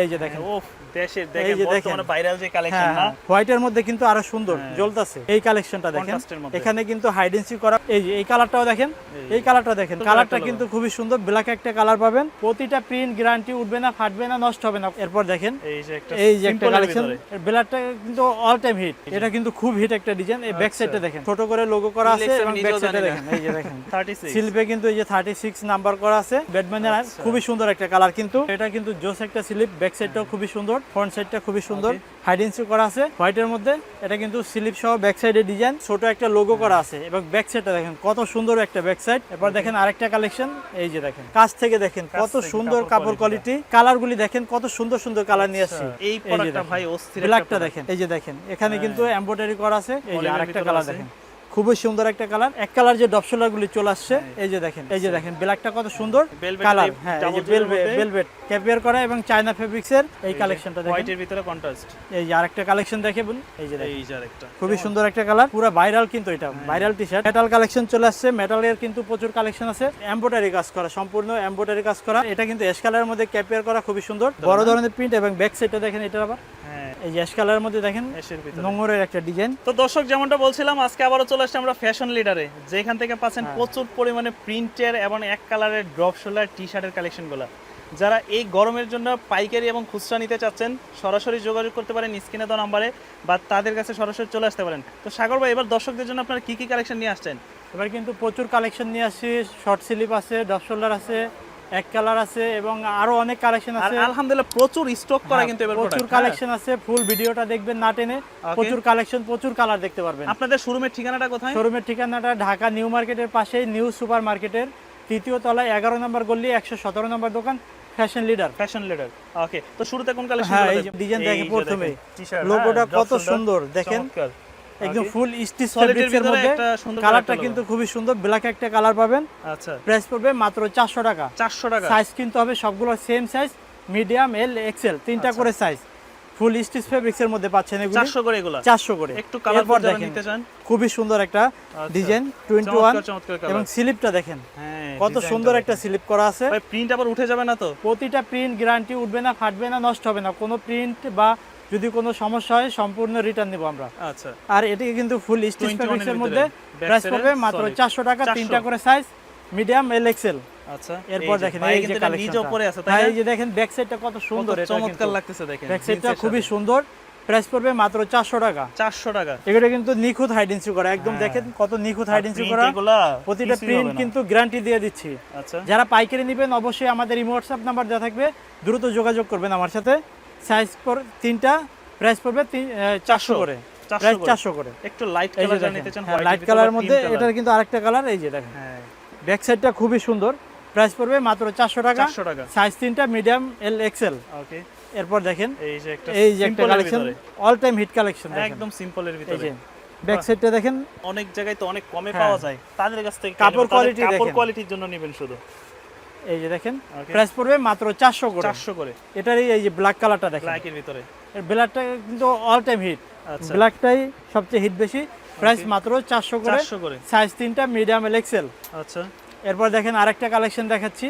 এই যে দেখেন। ও দেশের দেখেন বর্তমানে ভাইরাল যে কালেকশন না হোয়াইটের মধ্যে কিন্তু আরও সুন্দর হ্যাঁ। জ্বলতাছে। এই কালেকশনটা দেখেন। এখানে কিন্তু হাইডেন্সি করা এই যে এই কালারটাও দেখেন। এই। কালারটা দেখেন। কালারটা কিন্তু খুবই সুন্দর। ব্ল্যাক একটা কালার পাবেন। প্রতিটা প্রিন্ট গ্যারান্টি উঠবে না ফাটবে না নষ্ট হবে না। এরপর দেখেন। এই যে একটা এই যে একটা কালেকশন ব্ল্যাকটা কিন্তু অল টাইম হিট এটা কিন্তু খুব হিট একটা ডিজাইন এই ব্যাক আচ্ছা। সাইডটা দেখেন। ছোট করে লোগো করা আছে এবং ব্যাক সাইডটা দেখেন। এই যে দেখেন। 36 স্লিপে কিন্তু এই যে থার্টি সিক্স নাম্বার করা আছে। ব্যাটম্যানের আচ্ছা। খুবই সুন্দর একটা কালার কিন্তু। এটা কিন্তু জোস একটা স্লিপ ব্যাক সাইডটাও খুবই সুন্দর ফ্রন্ট সাইডটা খুবই সুন্দর। হাইডেন্সি করা আছে। হোয়াইটের মধ্যে এটা কিন্তু স্লিপ সহ ব্যাক সাইডের ডিজাইন ছোট একটা লোগো করা আছে। এবং ব্যাক সাইডটা দেখেন কত সুন্দর একটা ব্যাক সাইড এরপর দেখেন আরেকটা কালেকশন এই যে দেখেন। কাছ থেকে দেখেন কত সুন্দর কাপড় কোয়ালিটি কালার গুলি দেখেন কত সুন্দর সুন্দর কালার নিয়ে আসছি। আচ্ছা, এই প্রোডাক্টটা। ভাই অস্থির ব্ল্যাকটা দেখেন এই যে দেখেন। এখানে কিন্তু এমব্রয়ডারি করা আছে। এই যে আরেকটা কালার দেখেন। খুবই সুন্দর একটা কালার। এক কালার যে ডপসোলার গুলি চলে আসছে এই যে দেখেন এই যে দেখেন ব্ল্যাকটা কত সুন্দর। কালার হ্যাঁ এই যে ভেলভেট ক্যাপিয়ার করা এবং চায়না ফেব্রিক্স এর এই কালেকশনটা দেখেন। হোয়াইটের ভিতরে কন্ট্রাস্ট এই যে আরেকটা কালেকশন দেখেন এই যে এই যে আরেকটা। খুবই সুন্দর একটা কালার পুরো ভাইরাল কিন্তু এটা হ্যাঁ। Viral T shirt metal collection চলে আসছে মেটালের কিন্তু প্রচুর কালেকশন আছে। এমব্রয়ডারি কাজ করা সম্পূর্ণ এমব্রয়ডারি কাজ করা। এটা কিন্তু এস কালারের মধ্যে ক্যাপিয়ার করা খুবই সুন্দর। বড় ধরনের প্রিন্ট এবং ব্যাক সাইডটা দেখেন এটা আবার। হ্যাঁ এই এস কালারের মধ্যে দেখেন নোংরের একটা ডিজাইন তো দর্শক যেমনটা বলছিলাম আজকে আবারও চলে আসছে আমরা ফ্যাশন লিডারে যেখান থেকে পাচ্ছেন হ্যাঁ। প্রচুর পরিমাণে প্রিন্টের এবং এক কালারের ড্রপ শোল্ডার টি শার্টের কালেকশনগুলো যারা এই গরমের জন্য পাইকারি এবং খুচরা নিতে চাচ্ছেন সরাসরি যোগাযোগ করতে পারেন স্ক্রিনে দেওয়া নাম্বারে বা তাদের কাছে সরাসরি চলে আসতে পারেন। তো সাগর ভাই এবার দর্শকদের জন্য আপনারা কি কি কালেকশন নিয়ে আসছেন? এবার কিন্তু প্রচুর কালেকশন নিয়ে আসছি। শর্ট স্লিপ আছে ডপ শোল্ডার আছে এক কালার আছে এবং আরও অনেক কালেকশন আছে। আলহামদুলিল্লাহ প্রচুর স্টক করা হ্যাঁ, কিন্তু এবার প্রচুর হ্যাঁ? কালেকশন আছে ফুল ভিডিওটা দেখবেন না টেনে। প্রচুর কালেকশন প্রচুর কালার দেখতে পারবেন। আপনাদের শোরুমের ঠিকানাটা কোথায়? শোরুমের ঠিকানাটা ঢাকা নিউ মার্কেটের পাশেই নিউ সুপার মার্কেটের তৃতীয় তলায় এগারো নম্বর গল্লি একশো সতেরো নম্বর দোকান fashion leader fashion leader okay তো শুরুতে কোন কালেকশন হ্যাঁ, যে design প্রথমে। লোগোটা কত সুন্দর, দেখেন। একদম ফুল স্টিচ ফেব্রিক্সের মধ্যে। কালারটা কিন্তু খুবই সুন্দর ব্ল্যাক একটা কালার পাবেন। আচ্ছা। প্রাইস পড়বে মাত্র চারশো টাকা। চারশো টাকা। সাইজ কিন্তু হবে সবগুলো same size medium L XL তিনটা আচ্ছা। করে সাইজ ফুল স্টিচ ফেব্রিক্সের মধ্যে পাচ্ছেন এগুলি। চারশো করে এগুলা। চারশো করে। একটু কালার দেখেন নিতে চান? খুবই সুন্দর একটা ডিজাইন চমৎকার চমৎকার এবং স্লিপটা দেখেন হ্যাঁ কত সুন্দর একটা স্লিপ করা আছে। ভাই প্রিন্ট আবার উঠে যাবে না তো? প্রতিটা প্রিন্ট গ্যারান্টি উঠবে না ফাটবে না নষ্ট হবে না। কোনো প্রিন্ট বা যদি কোনো সমস্যা হয় সম্পূর্ণ রিটার্ন নেব আমরা। আচ্ছা। আর এটিকে কিন্তু ফুল স্টিচ 21 ফেব্রিক্সের মধ্যে প্রাইস পড়বে মাত্র solid। চারশো টাকা তিনটা করে সাইজ মিডিয়াম এল এক্সেল আচ্ছা এরপর দেখেন এই যে কালেকশন উপরে আছে তাই এই যে দেখেন ব্যাক সাইডটা কত সুন্দর এটা চমৎকার লাগতেছে দেখেন ব্যাক সাইডটা খুবই সুন্দর প্রাইস পড়বে মাত্র চারশো টাকা। চারশো টাকা। এগুলো কিন্তু নিখুঁত হাইডেন্সি করা একদম হ্যাঁ। দেখেন কত নিখুঁত আর হাইডেন্সি করা। প্রতিটা প্রিন্ট কিন্তু গ্যারান্টি দিয়ে দিচ্ছি। আচ্ছা। যারা পাইকারি নেবেন অবশ্যই আমাদের ইমো হোয়াটসঅ্যাপ নাম্বার দেওয়া থাকবে দ্রুত যোগাযোগ করবেন আমার সাথে। সাইজ পর তিনটা প্রাইস পড়বে চারশো করে। চারশো প্রাইস চারশো করে। একটু লাইট কালার নিতে চান লাইট কালারের মধ্যে এটার কিন্তু আরেকটা কালার এই যে দেখেন। ব্যাক সাইডটা খুবই সুন্দর। প্রাইস পড়বে মাত্র চারশো টাকা। টাকা। সাইজ তিনটা মিডিয়াম এল এক্সেল ওকে এরপর দেখেন এই যে একটা এই যে একটা collection all time hit collection একদম সিম্পলের ভিতরে। ব্যাক সাইডটা দেখেন। অনেক জায়গায় তো অনেক কমে হ্যাঁ। পাওয়া যায়। তাদের কাছ থেকে কাপড় কাপড় কোয়ালিটির জন্য নেবেন শুধু। এই যে দেখেন প্রাইস পড়বে মাত্র চারশো করে। চারশো করে। এটারই এই যে ব্ল্যাক কালারটা দেখেন। ব্ল্যাকের ভিতরে। ব্ল্যাকটা কিন্তু অল টাইম হিট আচ্ছা। ব্ল্যাকটাই সবচেয়ে হিট বেশি। প্রাইস মাত্র চারশো করে। সাইজ তিনটা মিডিয়াম এল এক্সেল আচ্ছা। এরপর দেখেন আরেকটা কালেকশন দেখাচ্ছি।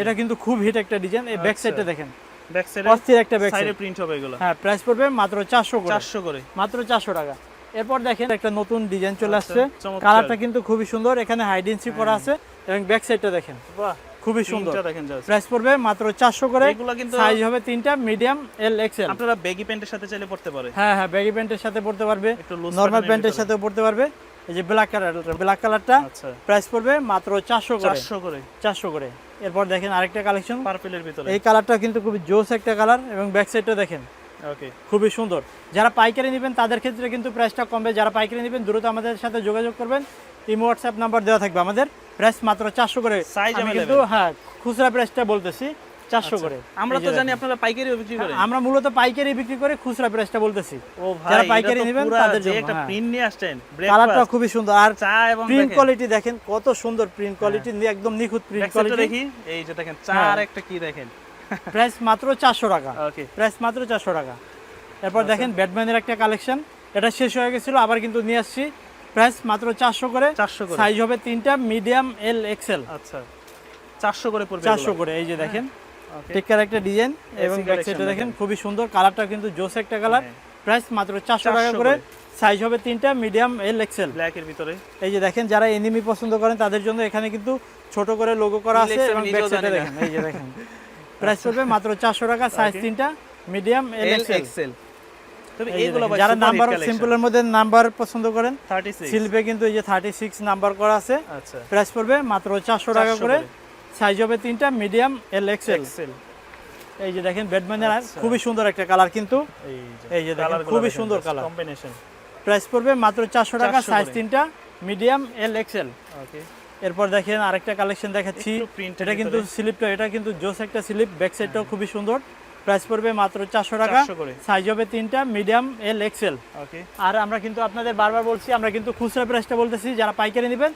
এটা কিন্তু খুব হিট একটা ডিজাইন এই ব্যাক আচ্ছা। সাইডটা দেখেন ব্যাক অস্থির একটা ব্যাক সাইডে সাইড প্রিন্ট হবে এগুলো। হ্যাঁ প্রাইস পড়বে মাত্র চারশো করে। চারশো করে। মাত্র চারশো টাকা। এরপর দেখেন একটা নতুন ডিজাইন চলে আচ্ছা, আসছে। কালারটা কিন্তু খুবই সুন্দর। এখানে হাইডেন্সি করা আছে। এবং ব্যাক সাইডটা দেখেন। বাহ। খুবই সুন্দর। দেখেন প্রাইস পড়বে মাত্র চারশো করে। এগুলো কিন্তু সাইজ হবে তিনটা মিডিয়াম এল আপনারা বেগি প্যান্টের সাথে চাইলে পড়তে পারে। হ্যাঁ হ্যাঁ প্যান্টের সাথে পড়তে পারবে। নর্মাল প্যান্টের পড়তে পারবে। এই যে ব্ল্যাক কালার ব্ল্যাক কালারটা প্রাইস পড়বে মাত্র করে। চারশো করে। চারশো করে। এরপর দেখেন আরেকটা কালেকশন পার্পেলের ভিতরে। এই কালারটা কিন্তু খুবই জোস একটা কালার এবং ব্যাক সাইডটা দেখেন। ওকে খুবই সুন্দর। যারা পাইকারি নেবেন তাদের ক্ষেত্রে কিন্তু প্রাইসটা কমবে। যারা পাইকারি নেবেন দ্রুত আমাদের সাথে যোগাযোগ করবেন। ইমো হোয়াটসঅ্যাপ নাম্বার দেওয়া থাকবে আমাদের। প্রাইস মাত্র চারশো করে। আমি কিন্তু হ্যাঁ খুচরা প্রাইসটা বলতেছি চারশো করে। আমরা তো জানি আপনারা পাইকারিও বিক্রি করেন। আমরা মূলত পাইকারি বিক্রি করে খুচরা প্রাইসটা বলতেছি। ও ভাই যারা পাইকারি নেবেন তাদের জন্য, একটা হ্যাঁ। প্রিন্ট নিয়ে আসছেন কালারটা খুবই সুন্দর। আর চা এবং প্রিন্ট কোয়ালিটি দেখেন কত সুন্দর প্রিন্ট কোয়ালিটি একদম নিখুঁত প্রিন্ট কোয়ালিটি দেখি। এই যে দেখেন চা হ্যাঁ। আর একটা কি দেখেন? প্রাইস মাত্র চারশো টাকা। ওকে প্রাইস মাত্র চারশো টাকা। এরপর আচ্ছা। দেখেন ব্যাটম্যানের একটা কালেকশন এটা শেষ হয়ে গেছিল আবার কিন্তু নিয়ে আসছি। প্রাইস মাত্র চারশো করে। চারশো করে। সাইজ হবে তিনটা মিডিয়াম এল এক্সেল আচ্ছা। চারশো করে পড়বে চারশো। করে এই যে দেখেন. টিকার একটা ডিজাইন এবং ব্যাক সাইডে দেখেন। খুবই সুন্দর। কালারটা কিন্তু জোস একটা কালার হ্যাঁ। প্রাইস মাত্র চারশো টাকা করে। সাইজ হবে তিনটা মিডিয়াম এল এক্সেল ব্ল্যাকের ভিতরে। এই যে দেখেন যারা এনিমি পছন্দ করেন তাদের জন্য এখানে কিন্তু ছোট করে লোগো করা আছে এবং ব্যাক সাইডে দেখেন এই যে দেখেন। প্রাইস পড়বে মাত্র চারশো টাকা সাইজ তিনটা মিডিয়াম এল এক্সেল তবে এইগুলো যারা নাম্বার সিম্পলের মধ্যে নাম্বার পছন্দ করেন 36 সিলভে কিন্তু এই যে থার্টি সিক্স নাম্বার করা আছে আচ্ছা। প্রাইস পড়বে মাত্র চারশো টাকা করে। সাইজ হবে তিনটা মিডিয়াম এল এই যে দেখেন ব্যাটম্যানের আচ্ছা। খুবই সুন্দর একটা কালার কিন্তু। এই যে দেখেন, খুবই সুন্দর colour। কম্বিনেশন প্রাইস পড়বে মাত্র চারশো টাকা সাইজ তিনটা মিডিয়াম এল এক্সেল ওকে এরপর দেখেন আরেকটা কালেকশন দেখাচ্ছি। এটা কিন্তু। স্লিপটা এটা কিন্তু জোস একটা স্লিপ ব্যাক সাইডটাও খুবই সুন্দর। প্রাইস পড়বে মাত্র চারশো টাকা। করে। সাইজ হবে তিনটা মিডিয়াম এল এক্সেল ওকে আর আমরা কিন্তু আপনাদের বারবার বলছি আমরা কিন্তু খুচরা প্রাইসটা বলতেছি যারা পাইকারি নেবেন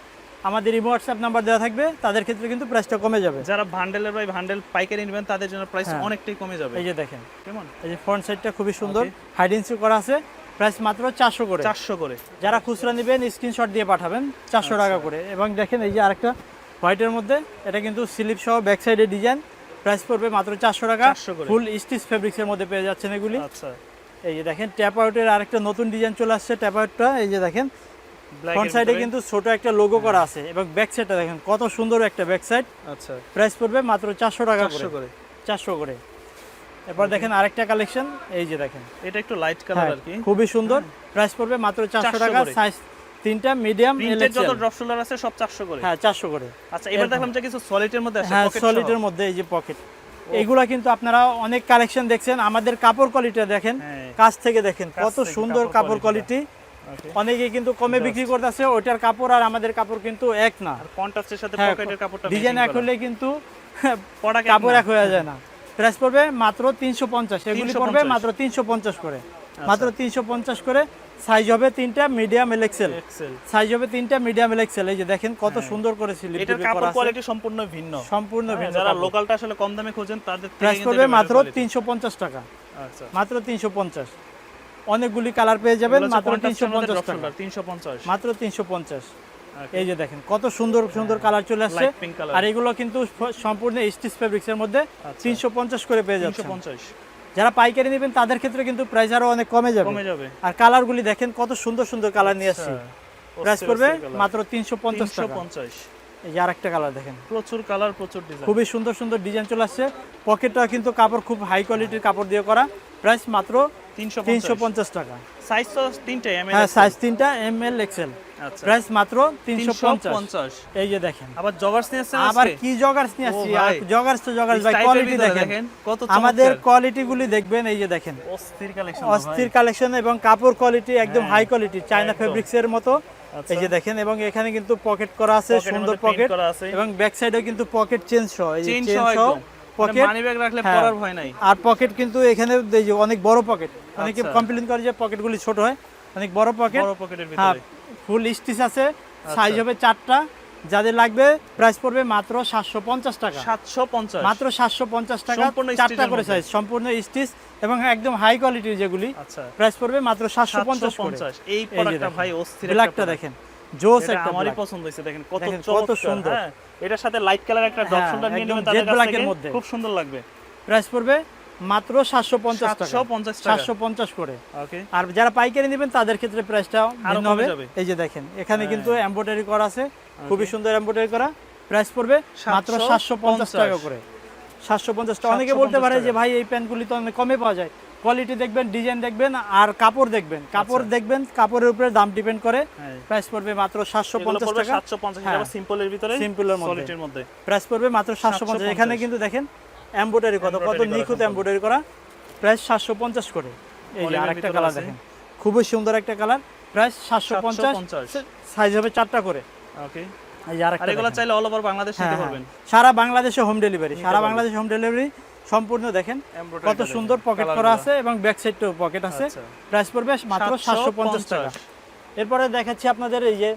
আমাদের ইমো হোয়াটসঅ্যাপ নাম্বার দেওয়া থাকবে তাদের ক্ষেত্রে কিন্তু প্রাইসটা কমে যাবে। যারা ভান্ডেলের বাই ভান্ডেল পাইকারি নেবেন তাদের জন্য প্রাইস হ্যাঁ। অনেকটাই কমে যাবে। এই যে দেখেন। কেমন? এই যে ফ্রন্ট সাইডটা খুবই সুন্দর। হাইডেন্সি করা আছে প্রাইস মাত্র চারশো করে। 400 করে। যারা খুচরা নেবেন স্ক্রিনশট দিয়ে পাঠাবেন চারশো টাকা করে। এবং দেখেন এই যে আরেকটা হোয়াইটের মধ্যে এটা কিন্তু স্লিপ সহ ব্যাক সাইডে ডিজাইন প্রাইস পড়বে মাত্র চারশো টাকা। ফুল স্টিচ ফেব্রিক্সের মধ্যে পেয়ে যাচ্ছেন এগুলি। আচ্ছা। এই যে দেখেন ট্যাপ আউটের আরেকটা নতুন ডিজাইন চলে আসছে ট্যাপ আউটটা এই যে দেখেন ফ্রন্ট সাইডে কিন্তু ছোট একটা লোগো করা আছে এবং ব্যাক সাইডটা দেখেন কত সুন্দর একটা ব্যাক সাইড আচ্ছা। প্রাইস পড়বে মাত্র চারশো টাকা করে। চারশো করে। এরপর দেখেন আরেকটা কালেকশন এই যে দেখেন। এটা একটু লাইট কালার হ্যাঁ, আর কি। খুবই সুন্দর। প্রাইস পড়বে মাত্র চারশো টাকা সাইজ তিনটা মিডিয়াম প্রিন্টের যত ড্রপ শোল্ডার আছে সব 400 করে। হ্যাঁ চারশো করে। আচ্ছা এবার দেখলাম যে কিছু সলিডের মধ্যে আছে হ্যাঁ পকেট সলিডের মধ্যে এই যে পকেট এইগুলা কিন্তু আপনারা অনেক কালেকশন দেখছেন আমাদের কাপড় কোয়ালিটি দেখেন হ্যাঁ। কাছ থেকে দেখেন কত সুন্দর কাপড় কোয়ালিটি অনেকে কিন্তু কমে বিক্রি করতেছে ওইটার কাপড় আর আমাদের কাপড় কিন্তু এক না। আর কন্ট্রাস্টের সাথে হ্যাঁ, পকেটের কাপড়টা ডিজাইন এক হলে কিন্তু পড়া কাপড় এক হয়ে যায় না। প্রাইস পড়বে মাত্র তিনশো পঞ্চাশ। এগুলি 350 পড়বে মাত্র তিনশো পঞ্চাশ করে। আচ্ছা। মাত্র তিনশো পঞ্চাশ করে সাইজ হবে তিনটা মিডিয়াম এক্সেল সাইজ হবে তিনটা মিডিয়াম এলেক্সেল এই যে দেখেন কত সুন্দর করে স্লিপ হ্যাঁ। এটার কাপড় কোয়ালিটি সম্পূর্ণ ভিন্ন। সম্পূর্ণ হ্যাঁ, ভিন্ন যারা লোকালটা আসলে কম দামে খোঁজেন তাদের প্রাইস পড়বে মাত্র better quality। তিনশো পঞ্চাশ টাকা। আচ্ছা মাত্র তিনশো পঞ্চাশ। অনেকগুলি কালার পেয়ে যাবেন মাত্র contrast তিনশো এর মধ্যে পঞ্চাশ drop টাকা। 350 মাত্র তিনশো পঞ্চাশ। Okay. এই যে দেখেন কত সুন্দর সুন্দর কালার চলে আসছে। আর এগুলো কিন্তু সম্পূর্ণ স্টিচ ফেব্রিক্স এর মধ্যে আচ্ছা। তিনশো পঞ্চাশ করে পেয়ে যাচ্ছে 350 যারা পাইকারি নেবেন তাদের ক্ষেত্রে কিন্তু প্রাইস আরও অনেক কমে যাবে। কমে যাবে। আর কালারগুলি দেখেন কত সুন্দর সুন্দর কালার নিয়ে আসছি। আচ্ছা, প্রাইস পড়বে মাত্র তিনশো পঞ্চাশ টাকা। 350 এই আরেকটা কালার দেখেন। প্রচুর কালার প্রচুর ডিজাইন খুবই সুন্দর সুন্দর ডিজাইন চলে আসছে। পকেটটা কিন্তু কাপড় খুব হাই কোয়ালিটির কাপড় দিয়ে করা। প্রাইস মাত্র তিনশো 350 পঞ্চাশ টাকা। সাইজ তো তিনটে হ্যাঁ সাইজ তিনটা এম এল এক্সেল প্রাইস মাত্র 350 এই যে দেখেন। আবার জগার্স নিয়ে আবার কি জগার্স নিয়ে আসছি? ও জগার্স তো জগার্স ভাই কোয়ালিটি দেখেন। কত আমাদের কোয়ালিটি গুলি দেখবেন এই যে দেখেন। অস্থির কালেকশন অস্থির কালেকশন এবং কাপড় কোয়ালিটি একদম হাই কোয়ালিটি চায়না ফেব্রিক্স এর মতো। আচ্ছা। এই যে দেখেন এবং এখানে কিন্তু পকেট করা আছে সুন্দর পকেট করা আছে। এবং ব্যাক সাইডে কিন্তু পকেট চেঞ্জ সহ এই চেইন সহ পকেট মানি ব্যাগ রাখলে হ্যাঁ। পরার ভয় নাই। আর পকেট কিন্তু এখানে অনেক বড় পকেট অনেকে আচ্ছা। কমপ্লেন করে যে পকেটগুলি ছোট হয় অনেক বড় পকেট বড় পকেটের হ্যাঁ ভিতরে। ফুল স্টিচ আছে সাইজ হবে চারটা। যাদের লাগবে প্রাইস পড়বে মাত্র সাতশো পঞ্চাশ টাকা। 750 মাত্র সাতশো পঞ্চাশ টাকা চারটা করে সাইজ সম্পূর্ণ স্টিচ এবং একদম হাই কোয়ালিটির যেগুলি আচ্ছা। প্রাইস পড়বে মাত্র সাতশো পঞ্চাশ পঞ্চাশ। 750 এই প্রোডাক্টটা। ভাই অস্থির ব্ল্যাকটা দেখেন জোস একটা আমারই পছন্দ হয়েছে দেখেন কত কত সুন্দর। হ্যাঁ এটার সাথে লাইট কালার একটা ড্রপ হ্যাঁ, নিয়ে নেবেন তাদের কাছ। খুব সুন্দর লাগবে। প্রাইস পড়বে মাত্র সাতশো পঞ্চাশ টাকা। 750 টাকা। সাতশো পঞ্চাশ করে। আর যারা পাইকারি নেবেন তাদের ক্ষেত্রে প্রাইসটা ভিন্ন হবে। এই যে দেখেন এখানে কিন্তু এমব্রয়ডারি করা আছে। খুবই সুন্দর এমব্রয়ডারি করা। প্রাইস পড়বে মাত্র সাতশো পঞ্চাশ। টাকা করে। সাতশো পঞ্চাশ টাকা। অনেকে বলতে পারে যে ভাই এই প্যান্টগুলি তো অনেক কমে পাওয়া যায়। কোয়ালিটি দেখবেন ডিজাইন দেখবেন আর কাপড় দেখবেন। কাপড় দেখবেন কাপড়ের উপরে দাম ডিপেন্ড করে। আচ্ছা। হ্যাঁ। প্রাইস পড়বে মাত্র সাতশো পঞ্চাশ টাকা। 750 হ্যাঁ। এটা সিম্পলের ভিতরে Simple এর মধ্যে। প্রাইস পড়বে মাত্র সাতশো পঞ্চাশ। এখানে কিন্তু দেখেন এমব্রয়ডারি কত কত নিখুঁত এমব্রয়ডারি করা প্রাইস সাতশো পঞ্চাশ করে। এই যে আরেকটা কালার দেখেন খুবই সুন্দর একটা কালার প্রাইস সাতশো পঞ্চাশ। সাইজ হবে চারটা করে। ওকে। চাইলে অল ওভার বাংলাদেশ হ্যাঁ, নিতে হ্যাঁ। পারবেন। সারা বাংলাদেশে হোম ডেলিভারি সারা। বাংলাদেশে হোম ডেলিভারি সম্পূর্ণ দেখেন কত সুন্দর পকেট করা আছে এবং ব্যাক সাইডটাও পকেট আছে। আচ্ছা। প্রাইস পড়বে মাত্র সাতশো পঞ্চাশ টাকা। এরপরে দেখাচ্ছি আপনাদের এই যে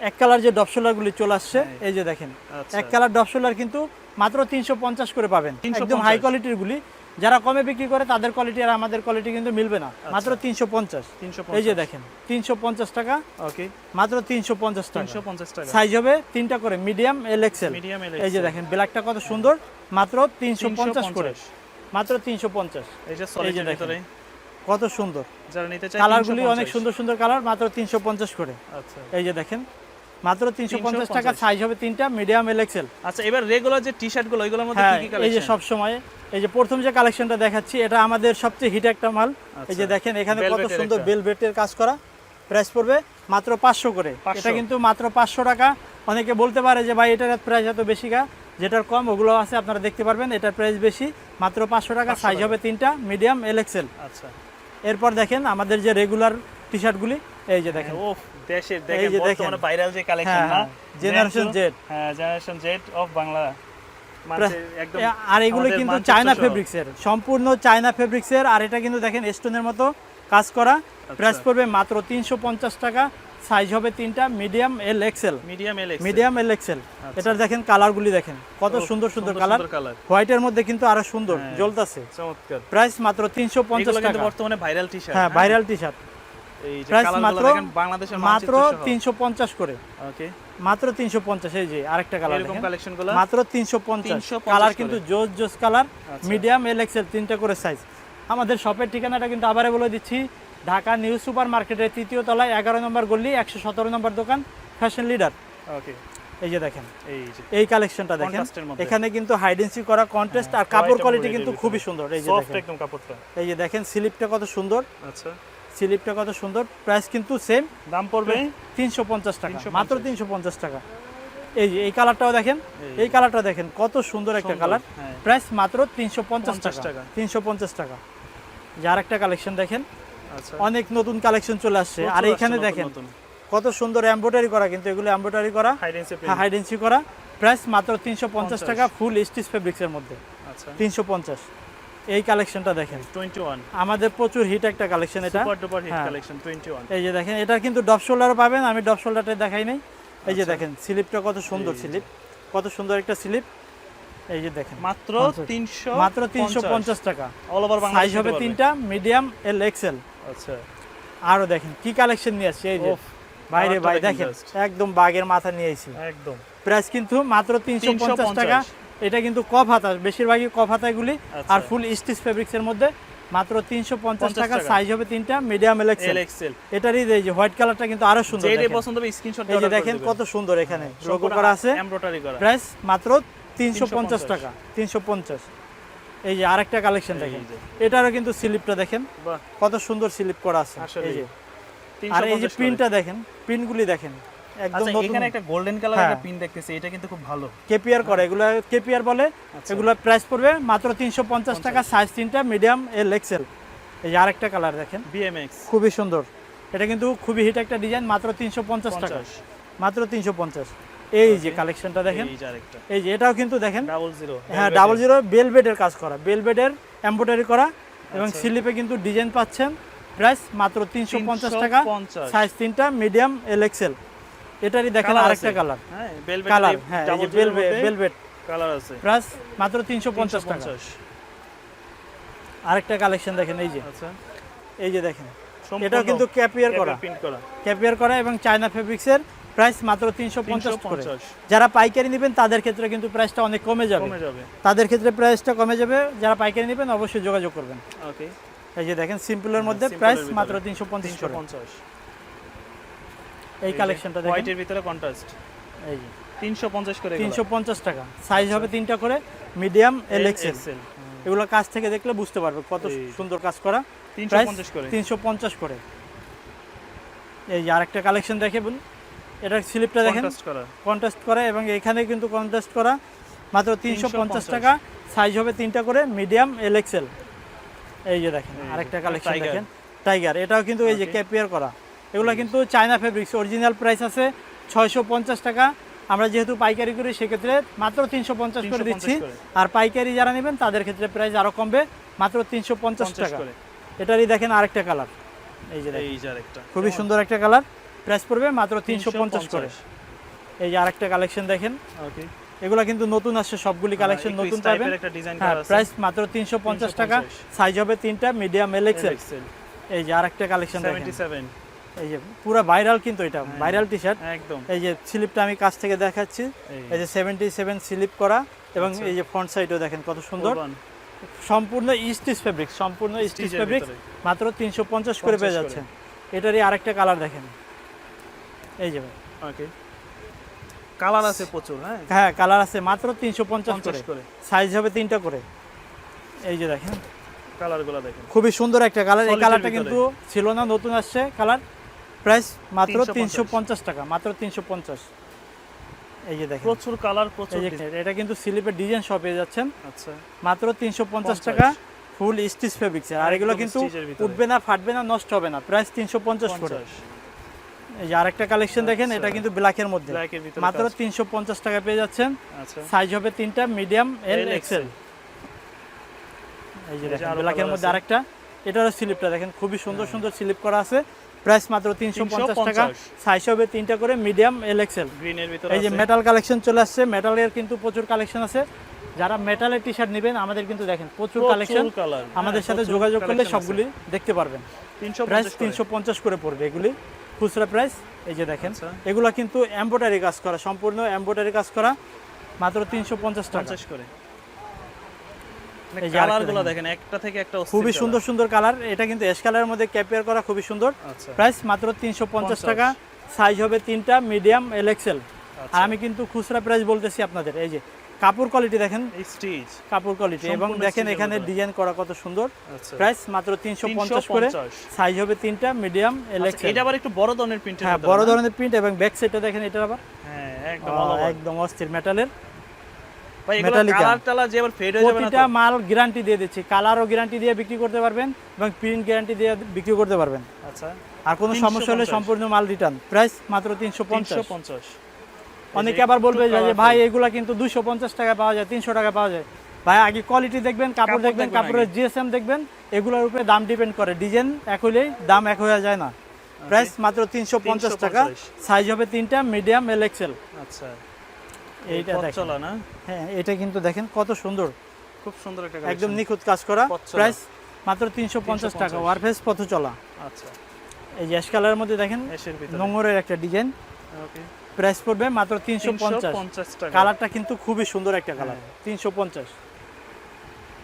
এক কালার যে ডপসোলারগুলি চলে আসছে হ্যাঁ। এই যে দেখেন আচ্ছা। এক কালার ডপসোলার কিন্তু মাত্র তিনশো পঞ্চাশ করে পাবেন। একদম হাই কোয়ালিটির গুলি। যারা কমে বিক্রি করে তাদের কোয়ালিটি আর আমাদের কোয়ালিটি কিন্তু মিলবে না। মাত্র তিনশো পঞ্চাশ। এই যে দেখেন তিনশো পঞ্চাশ টাকা। ওকে। মাত্র তিনশো পঞ্চাশ টাকা। তিনশো পঞ্চাশ টাকা। সাইজ হবে তিনটা করে মিডিয়াম এল এক্সেল এই যে দেখেন ব্ল্যাকটা কত সুন্দর। মাত্র তিনশো পঞ্চাশ করে। মাত্র তিনশো পঞ্চাশ। এই যে দেখেন। কত সুন্দর। যারা নিতে চায় কালারগুলি অনেক সুন্দর সুন্দর কালার মাত্র তিনশো পঞ্চাশ করে। আচ্ছা। এই যে দেখেন মাত্র তিনশো পঞ্চাশ টাকা সাইজ হবে তিনটা মিডিয়াম এল এক্সেল আচ্ছা এবার রেগুলার যে টি শার্টগুলো ওইগুলোর মধ্যে হ্যাঁ কি কি এই যে কালেকশন সব সময় এই যে প্রথম যে কালেকশনটা দেখাচ্ছি এটা আমাদের সবচেয়ে হিট একটা মাল। এই যে আচ্ছা। দেখেন এখানে কত সুন্দর। বেলভেটের কাজ করা প্রাইস পড়বে মাত্র পাঁচশো করে। এটা কিন্তু মাত্র পাঁচশো টাকা। অনেকে বলতে পারে যে ভাই এটার প্রাইস এত বেশি গা? যেটার কম ওগুলো আছে আপনারা দেখতে পারবেন এটার প্রাইস বেশি। মাত্র পাঁচশো টাকা সাইজ হবে তিনটা মিডিয়াম এল এক্সেল আচ্ছা। এরপর দেখেন আমাদের যে রেগুলার টি শার্টগুলি এই যে দেখেন। ও দেশের দেখেন বর্তমানে ভাইরাল যে কালেকশন না Generation Z। হ্যাঁ জেনারেশন জেড অফ বাংলা আর এগুলো কিন্তু চায়না। ফেব্রিক্সের সম্পূর্ণ চায়না ফেব্রিক্সের আর এটা কিন্তু দেখেন স্টোনের মতো কাজ করা। আচ্ছা। প্রাইস পড়বে মাত্র তিনশো পঞ্চাশ টাকা সাইজ হবে তিনটা medium L XL medium L medium L XL এটার দেখেন কালারগুলি দেখেন। কত সুন্দর সুন্দর কালার হোয়াইটের মধ্যে কিন্তু আরও সুন্দর হ্যাঁ। জ্বলতাছে। চমৎকার। প্রাইস মাত্র তিনশো পঞ্চাশ টাকা। বর্তমানে ভাইরাল টি শার্ট হ্যাঁ। ভাইরাল টি শার্ট প্রাইস মাত্র মাত্র মাত্র তিনশো পঞ্চাশ করে। ওকে মাত্র তিনশো পঞ্চাশ এই যে আরেকটা কালার এরকম কালেকশনগুলো মাত্র তিনশো পঞ্চাশ। কালার কিন্তু জোস জোস কালার। মিডিয়াম এল এক্সেল তিনটা করে সাইজ আমাদের শপের ঠিকানাটা কিন্তু আবারে বলে দিচ্ছি ঢাকা নিউ সুপার মার্কেটের তৃতীয় তলায় এগারো নম্বর গল্লি একশো সতেরো নম্বর দোকান ফ্যাশন লিডার ওকে এই যে দেখেন এই যে। এই কালেকশনটা দেখেন। এখানে কিন্তু হাইডেন্সি করা কন্টেস্ট আর কাপড় কোয়ালিটি কিন্তু খুবই সুন্দর। এই যে সফট দেখেন। একদম কাপড়টা। এই যে দেখেন স্লিপটা কত সুন্দর। আচ্ছা। স্লিপটা কত সুন্দর? প্রাইস কিন্তু সেম দাম পড়বে তিনশো পঞ্চাশ টাকা মাত্র তিনশো পঞ্চাশ টাকা। এই যে এই কালারটাও দেখেন এই। কালারটা দেখেন কত সুন্দর একটা কালার। হ্যাঁ। প্রাইস মাত্র তিনশো পঞ্চাশ 50 টাকা। তিনশো পঞ্চাশ টাকা। যার একটা কালেকশন দেখেন আচ্ছা। অনেক নতুন কালেকশন চলে আসছে। আর এইখানে দেখেন কত সুন্দর এমব্রয়ডারি করা কিন্তু এগুলো এমব্রয়ডারি করা হাইডেন্সি করা। প্রাইস মাত্র তিনশো পঞ্চাশ টাকা ফুল স্টিচ ফেব্রিক্সের মধ্যে। আচ্ছা। তিনশো পঞ্চাশ। এই কালেকশনটা দেখেন। 21 আমাদের প্রচুর হিট একটা কালেকশন এটা। Super duper hit. কালেকশন 21 এই যে দেখেন এটা কিন্তু ডপ শোল্ডারও পাবেন আমি ডপ শোল্ডারটা দেখাই নাই। এই যে আচ্ছা। দেখেন স্লিপটা কত সুন্দর স্লিপ কত সুন্দর একটা স্লিপ এই যে দেখেন মাত্র 300 মাত্র তিনশো পঞ্চাশ। টাকা। অল ওভার বাংলাদেশ সাইজ হবে তিনটা মিডিয়াম এল এক্সেল আচ্ছা। আরও দেখেন কি কালেকশন নিয়ে আসছে এই যে। বাইরে ভাই দেখেন একদম বাগের মাথা নিয়ে এসেছি একদম। প্রাইস কিন্তু মাত্র তিনশো পঞ্চাশ 350 টাকা। এটা কিন্তু কফ হাতা বেশিরভাগই কফ হাতাগুলি আচ্ছা। আর ফুল স্টিচ ফেব্রিক্সের মধ্যে মাত্র তিনশো পঞ্চাশ 50 টাকা টাকা। সাইজ হবে তিনটা মিডিয়াম এল এক্সেল এটারই এই যে হোয়াইট কালারটা কিন্তু আরও সুন্দর যেটাই দেখেন। পছন্দ হবে স্ক্রিনশট এই যে দেখেন কত সুন্দর এখানে। লোগো করা আছে। এমব্রয়ডারি করা। প্রাইস মাত্র তিনশো পঞ্চাশ 350 টাকা তিনশো পঞ্চাশ। এই যে আরেকটা কালেকশন দেখেন। এটারও কিন্তু স্লিপটা দেখেন। কত সুন্দর স্লিপ করা আছে। এই যে। আর এই যে 350। প্রিন্টটা দেখেন প্রিন্টগুলি দেখেন। একদম আচ্ছা নতুন এখানে একটা গোল্ডেন কালার হ্যাঁ। একটা পিন দেখতেছি এটা কিন্তু খুব ভালো। কেপিআর করে এগুলো কেপিআর বলে আচ্ছা। এগুলো প্রাইস পড়বে মাত্র তিনশো পঞ্চাশ টাকা সাইজ তিনটা মিডিয়াম এল এক্সেল এই যে আরেকটা কালার দেখেন। বিএমএক্স খুবই সুন্দর। এটা কিন্তু খুবই হিট একটা ডিজাইন মাত্র তিনশো পঞ্চাশ টাকা। মাত্র তিনশো পঞ্চাশ। এই যে কালেকশনটা দেখেন। এই যে আরেকটা। এই যে এটাও কিন্তু দেখেন। ডাবল জিরো হ্যাঁ ডাবল জিরো বেলবেডের কাজ করা। বেলবেডের এমব্রয়ডারি করা এবং আচ্ছা। স্লিপে কিন্তু ডিজাইন পাচ্ছেন। প্রাইস মাত্র তিনশো পঞ্চাশ টাকা সাইজ তিনটা মিডিয়াম এল এক্সেল এটারই দেখেন আরেকটা কালার হ্যাঁ কালার হ্যাঁ কালার আছে। প্রাইস মাত্র তিনশো পঞ্চাশ টাকা। আরেকটা কালেকশন দেখেন এই যে। আচ্ছা। এই যে দেখেন। এটাও কিন্তু ক্যাপিয়ার করা। প্রিন্ট করা। ক্যাপিয়ার করা এবং চায়না ফেব্রিক্সের প্রাইস মাত্র তিনশো পঞ্চাশ করে। যারা পাইকারি নেবেন তাদের ক্ষেত্রে কিন্তু প্রাইসটা অনেক কমে যাবে। কমে যাবে। তাদের ক্ষেত্রে প্রাইসটা কমে যাবে। যারা পাইকারি নেবেন অবশ্যই যোগাযোগ করবেন। ওকে এই যে দেখেন সিম্পলের মধ্যে প্রাইস মাত্র তিনশো পঞ্চাশ করে। 350 এই কালেকশনটা দেখেন। হোয়াইটের ভিতরে কন্ট্রাস্ট এই যে। 350 করে তিনশো পঞ্চাশ টাকা। সাইজ হবে তিনটা করে মিডিয়াম এল এক্সেল এগুলো কাজ থেকে দেখলে বুঝতে পারবে কত সুন্দর কাজ করা। 350 করে। তিনশো পঞ্চাশ করে। এই যে আরেকটা কালেকশন দেখেন এটার স্লিপটা দেখেন। কন্ট্রাস্ট করা। কন্টেস্ট করা এবং এখানে কিন্তু কন্টেস্ট করা। মাত্র তিনশো পঞ্চাশ 350 টাকা। সাইজ হবে তিনটা করে মিডিয়াম এল এক্সেল এই যে দেখেন আরেকটা কালেকশন দেখেন। টাইগার এটাও কিন্তু এই যে. ক্যাপিয়ার করা। এগুলো কিন্তু চায়না ফেব্রিক্স অরিজিনাল প্রাইস আছে ছয়শো পঞ্চাশ টাকা। আমরা যেহেতু পাইকারি করি সেক্ষেত্রে মাত্র তিনশো পঞ্চাশ করে দিচ্ছি। আর পাইকারি যারা নেবেন তাদের ক্ষেত্রে প্রাইস আরও কমবে মাত্র তিনশো পঞ্চাশ টাকা। এটারই দেখেন আরেকটা কালার এই যে খুবই সুন্দর একটা কালার প্রাইস পড়বে মাত্র তিনশো পঞ্চাশ করে। এই যে আরেকটা কালেকশন দেখেন। ওকে এগুলো কিন্তু নতুন আসছে সবগুলি কালেকশন নতুন পাবেন। হ্যাঁ প্রাইস মাত্র তিনশো পঞ্চাশ টাকা। সাইজ হবে তিনটা মিডিয়াম এল এক্সেল এই যে আরেকটা কালেকশন দেখেন। 77 এই যে পুরো ভাইরাল কিন্তু এটা। ভাইরাল টি শার্ট একদম। এই যে স্লিপটা আমি কাছ থেকে দেখাচ্ছি। এই যে। সেভেন্টি সেভেন স্লিপ করা এবং আচ্ছা। এই যে ফ্রন্ট সাইডও দেখেন কত সুন্দর। সম্পূর্ণ স্টিচ ফেব্রিক সম্পূর্ণ স্টিচ ফেব্রিক মাত্র তিনশো পঞ্চাশ করে পেয়ে যাচ্ছে। এটারই আরেকটা কালার দেখেন। এই যে ওকে। কালার আছে প্রচুর হ্যাঁ? হ্যাঁ কালার আছে মাত্র তিনশো পঞ্চাশ করে। সাইজ হবে তিনটা করে। এই যে দেখেন। কালারগুলো দেখেন। খুবই সুন্দর একটা কালার এই কালারটা কিন্তু ছিল না নতুন আসছে কালার প্রাইস মাত্র তিনশো পঞ্চাশ। টাকা মাত্র তিনশো পঞ্চাশ। এই যে দেখেন। প্রচুর কালার প্রচুর। এটা কিন্তু স্লিপের ডিজাইন সব পেয়ে যাচ্ছেন। আচ্ছা। মাত্র তিনশো পঞ্চাশ টাকা ফুল স্টিচ ফেব্রিক্স। আর এগুলো কিন্তু। উঠবে না ফাটবে না নষ্ট হবে না। প্রাইস তিনশো পঞ্চাশ করে। এই যে আরেকটা কালেকশন দেখেন আচ্ছা। এটা কিন্তু ব্ল্যাকের মধ্যে। ব্ল্যাক এর ভিতরে মাত্র তিনশো পঞ্চাশ টাকা পেয়ে যাচ্ছেন। আচ্ছা। সাইজ হবে তিনটা মিডিয়াম এল এক্সেল এই যে দেখেন ব্ল্যাকের মধ্যে। আরেকটা। এটারও স্লিপটা দেখেন খুবই সুন্দর সুন্দর স্লিপ করা আছে। প্রাইস মাত্র তিনশো পঞ্চাশ টাকা। সাইজ হবে তিনটা করে মিডিয়াম এল এক্সেল গ্রিন এর ভিতরে এই যে মেটাল কালেকশন চলে আসছে। মেটালের কিন্তু প্রচুর কালেকশন আছে। যারা মেটালের টি শার্ট নেবেন আমাদের কিন্তু দেখেন প্রচুর কালেকশন আমাদের সাথে যোগাযোগ করলে সবগুলি দেখতে পারবেন। প্রাইস তিনশো পঞ্চাশ করে পড়বে এগুলি। খুচরা প্রাইস এই যে দেখেন। আচ্ছা। এগুলো কিন্তু এম্বোটারি কাজ করা সম্পূর্ণ এম্বোটারি কাজ করা মাত্র তিনশো পঞ্চাশ টাকা। করে। গুলো দেখেন। দেখেন একটা থেকে একটা খুবই সুন্দর সুন্দর কালার এটা কিন্তু এস কালারের মধ্যে ক্যাপিয়ার করা খুবই সুন্দর। আচ্ছা। প্রাইস মাত্র তিনশো পঞ্চাশ টাকা। সাইজ হবে তিনটা মিডিয়াম এল এক্সেল আচ্ছা। আর আমি কিন্তু খুচরা প্রাইস বলতেছি আপনাদের। এই যে কাপড় কোয়ালিটি দেখেন। স্টিচ কাপড় কোয়ালিটি এবং দেখেন এখানে ডিজাইন করা কত সুন্দর। আচ্ছা। প্রাইস মাত্র তিনশো পঞ্চাশ করে। সাইজ হবে তিনটা মিডিয়াম আচ্ছা, এটা আবার একটু বড় ধরনের প্রিন্টের হ্যাঁ বড় ধরনের প্রিন্ট এবং ব্যাক সাইডটা দেখেন এটা আবার। হ্যাঁ একদম। একদম অস্থির মেটালের প্রতিটা মাল গ্যারান্টি দিয়ে দিচ্ছি। কালারও গ্যারান্টি দিয়ে বিক্রি করতে পারবেন এবং প্রিন্ট গ্যারান্টি দিয়ে বিক্রি করতে পারবেন। আচ্ছা। আর কোনো সমস্যা হলে সম্পূর্ণ মাল রিটার্ন প্রাইস মাত্র তিনশো পঞ্চাশ। অনেকে আবার বলবে যে ভাই এগুলা কিন্তু দুশো পঞ্চাশ টাকা পাওয়া যায় তিনশো টাকা পাওয়া যায়। ভাই আগে কোয়ালিটি দেখবেন কাপড় দেখবেন কাপড়ের জিএসএম দেখবেন এগুলোর উপরে দাম ডিপেন্ড করে। ডিজাইন এক দাম এক হয়ে যায় না। প্রাইস মাত্র তিনশো পঞ্চাশ টাকা। সাইজ হবে তিনটা মিডিয়াম এল এক্সেল আচ্ছা। এইটা চলা না? হ্যাঁ এটা কিন্তু দেখেন কত সুন্দর। খুব সুন্দর একটা একদম নিখুঁত কাজ করা। প্রাইস মাত্র তিনশো পঞ্চাশ টাকা। ওয়ারফেস পথ চলা। আচ্ছা। এই অ্যাশ কালারের মধ্যে দেখেন নোংরের একটা ডিজাইন প্রাইস পড়বে মাত্র তিনশো পঞ্চাশ। কালারটা কিন্তু খুবই সুন্দর একটা কালার তিনশো পঞ্চাশ।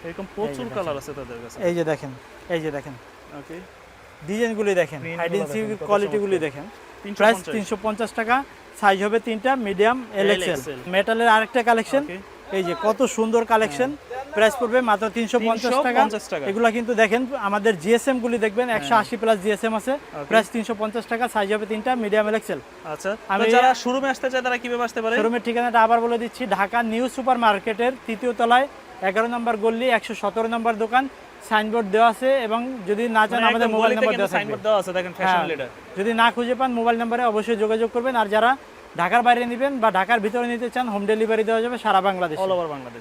এরকম প্রচুর কালার আছে তাদের কাছে। এই যে দেখেন। এই যে দেখেন। ওকে ডিজাইনগুলি দেখেন। হাইডেন্সি কোয়ালিটিগুলি দেখেন প্রাইস তিনশো পঞ্চাশ টাকা। সাইজ হবে তিনটা মিডিয়াম এল এক্সেল মেটালের আরেকটা কালেকশন এই যে কত সুন্দর কালেকশন প্রাইস পড়বে মাত্র তিনশো পঞ্চাশ টাকা 350 টাকা। এগুলা কিন্তু দেখেন আমাদের জিএসএম গুলি দেখবেন একশো আশি প্লাস জিএসএম আছে। প্রাইস তিনশো পঞ্চাশ টাকা সাইজ হবে তিনটা মিডিয়াম এক্সেল আচ্ছা আমি- যারা শোরুমে আসতে চায় তারা কীভাবে আসতে পারে? শোরুমের ঠিকানাটা আবার বলে দিচ্ছি ঢাকা নিউ সুপার মার্কেটের তৃতীয় তলায় এগারো নম্বর গল্লি একশো সতেরো নম্বর দোকান সাইনবোর্ড দেওয়া আছে এবং যদি না চান মানে আমাদের মোবাইল নাম্বার দেওয়া সাইনবোর্ড দেওয়া আছে দেখেন ফ্যাশন লিডার যদি না খুঁজে পান মোবাইল নাম্বারে অবশ্যই যোগাযোগ করবেন। আর যারা ঢাকার বাইরে নেবেন বা ঢাকার ভিতরে নিতে চান হোম ডেলিভারি দেওয়া যাবে সারা বাংলাদেশ। All over Bangladesh